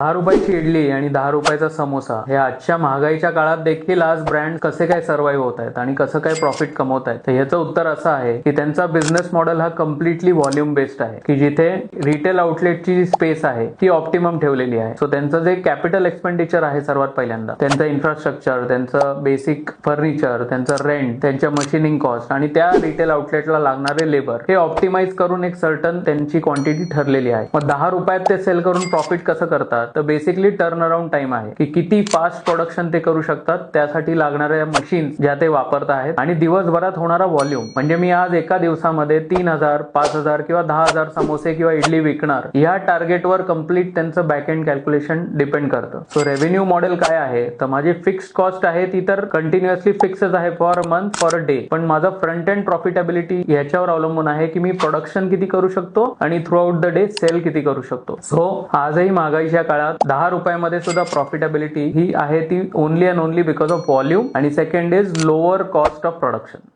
दहा रुपयाची इडली आणि दहा रुपयाचा समोसा. हे आजच्या महागाईच्या काळात देखील आज ब्रँड कसे काय सर्व्हाइव्ह होत आहेत आणि कसं काय प्रॉफिट कमवत आहेत? तर याचं उत्तर असं आहे की त्यांचा बिझनेस मॉडेल हा कम्प्लिटली व्हॉल्युम बेस्ड आहे. की जिथे रिटेल आउटलेटची जी स्पेस आहे ती ऑप्टिमम ठेवलेली आहे. सो त्यांचं जे कॅपिटल एक्सपेंडिचर आहे सर्वात पहिल्यांदा त्यांचं इन्फ्रास्ट्रक्चर त्यांचं बेसिक फर्निचर त्यांचं रेंट त्यांच्या मशिनिंग कॉस्ट आणि त्या रिटेल आउटलेटला लागणारे लेबर हे ऑप्टिमाइज करून एक सर्टन त्यांची क्वांटिटी ठरलेली आहे. मग दहा रुपयात ते सेल करून प्रॉफिट कसं करतात? तर बेसिकली टर्न अराउंड टाइम आहे. की किती फास्ट प्रोडक्शन ते करू शकतात त्यासाठी लागणाऱ्या मशीन्स ज्या ते वापरत आहेत. आणि दिवसभरात होणारा व्हॉल्यूम म्हणजे मी आज एका दिवसामध्ये तीन हजार पाच हजार किंवा दहा हजार समोसे किंवा इडली विकणार या टार्गेटवर कंप्लीट त्यांचं बॅक एंड कॅल्क्युलेशन डिपेंड करतं. सो रेव्हेन्यू मॉडेल काय आहे? तर माझी फिक्स्ड कॉस्ट आहे ती तर कंटिन्युअसली फिक्सच आहे for a month for a day पण माझं फ्रंट एंड प्रॉफिटेबिलिटी याच्यावर अवलंबून आहे की मी प्रोडक्शन किती करू शकतो आणि throughout the day sale किती करू शकतो. सो आजही महागाईच्या काळात काळात दहा रुपयामध्ये सुद्धा प्रॉफिटेबिलिटी ही आहे ती only and only because of volume आणि second is lower cost of production